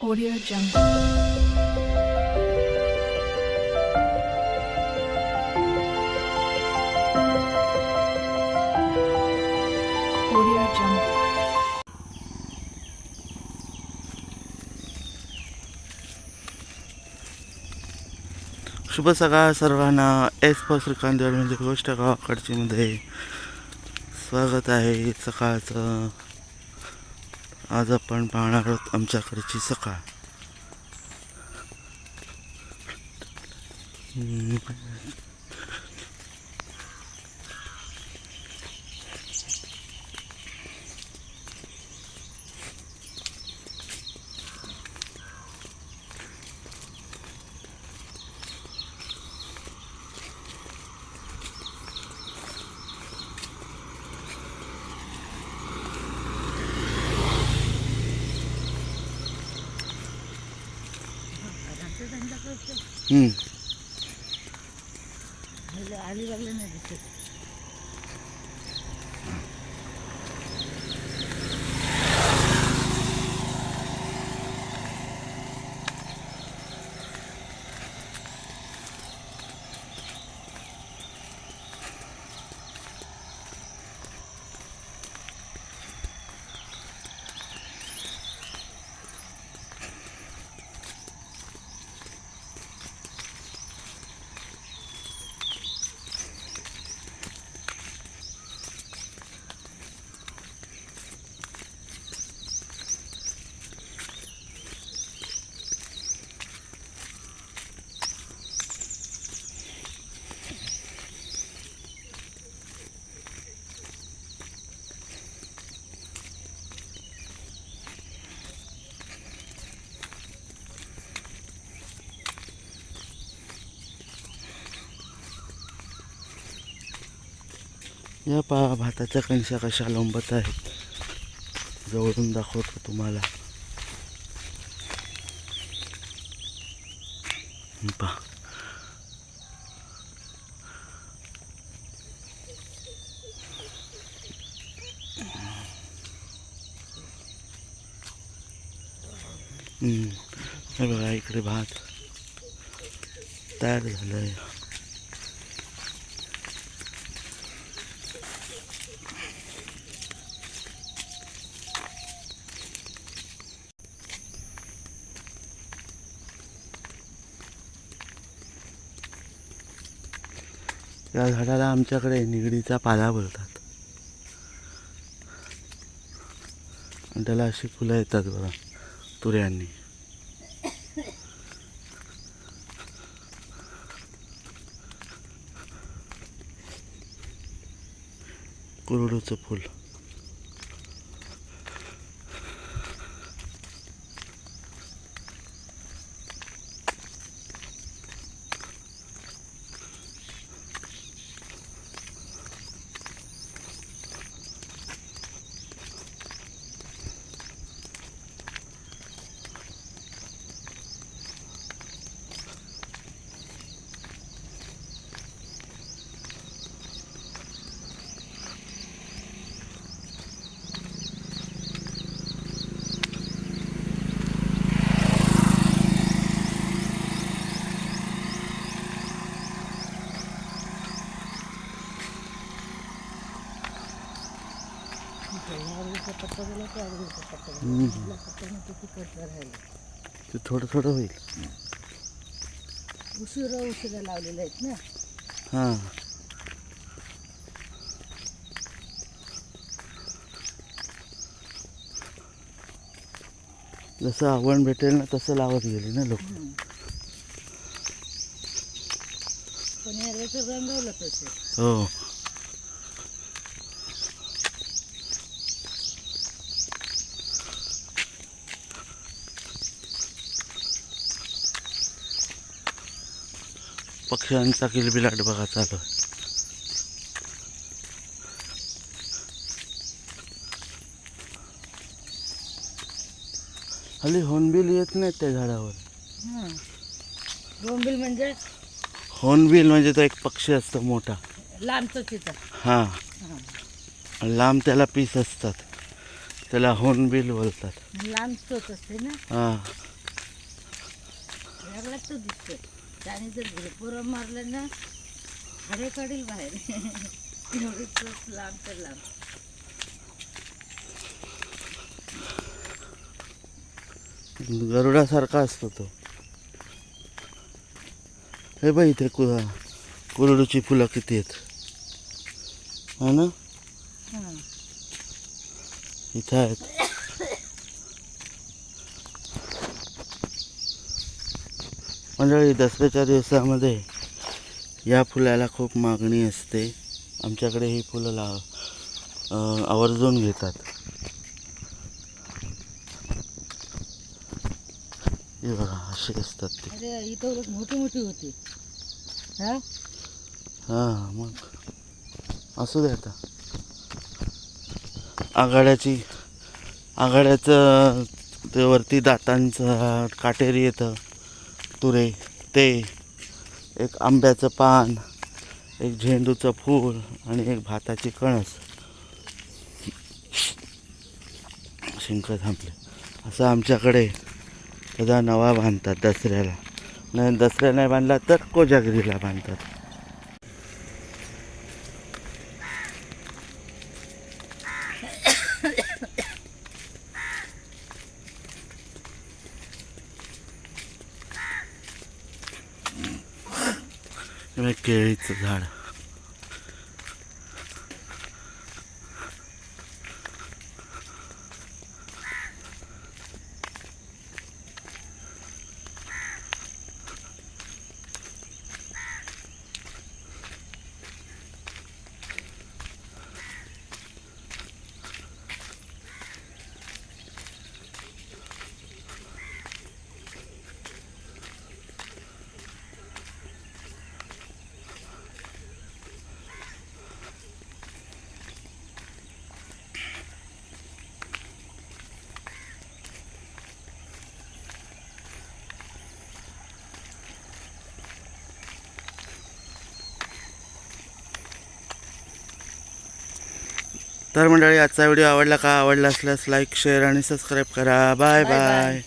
Audio Jungle. Audio Jungle. शुभ सकाळ सर्वांना एस प श्रीकांतमध्ये म्हणजे गोष्ट गावाकडची मध्ये स्वागत आहे सकाळचं आज आपण पाहणार आहोत आमच्याकडची सकाळ हम्म. हम्म. या पहा भाताच्या कणशा कशा लोंबत आहेत जवळून दाखवतो तुम्हाला पहा हम्म. हे बघा इकडे भात तयार झालंय या झाडाला आमच्याकडे निगडीचा पाला बोलतात. आणि त्याला अशी फुलं येतात बघा तुऱ्यांनी. कुरडूचं फुल ते थोडं थोडं होईल. उशिरा उशिरा लावलेले आहेत ना. हां. जसं आवड भेटेल ना तसं लावत गेली ना लोक. पण रंगवलं तसे. हो. पक्ष्यांचा किलबिलाट बघा चालू. हल्ली होनबिल येत नाहीत त्या झाडावर. हां. बोंबील म्हणजे? होनबिल म्हणजे तो एक पक्षी असतो मोठा. तिथं हां. लांब त्याला पीस असतात. त्याला होनबिल बोलतात. लांब चोच असते ना? हां. त्याने जर झेपुरं मारलं ना हरे काढील बाहेर. एवढी चोच लांब तर लांब. गरुडासारखा असतो तो. हे बाई इथे कु कुरडूची फुलं किती आहेत. हा ना? इथे आहेत. मंडळी दसऱ्याच्या दिवसामध्ये या फुलाला खूप मागणी असते. आमच्याकडे ही फुलं लाव अं, आवर्जून घेतात. हे बघा अशी असतात ते. मोठी मोठी होती. हा? हां मग असू दे आता. आघाड्याची आघाड्याचं ते वरती दातांचं काटेरी येतं. तुरे ते एक आंब्याचं पान एक झेंडूचं फूल आणि एक भाताची कणस. शिंक थांबले. असं आमच्याकडे सदा नवा बांधतात दसऱ्याला. नाही दसऱ्या नाही बांधला तर कोजागिरीला बांधतात. हे बघ, केळीचं झाड तर मंडळी आजचा व्हिडिओ आवडला का? आवडला असल्यास लाईक शेअर आणि सबस्क्राईब करा. बाय. बाय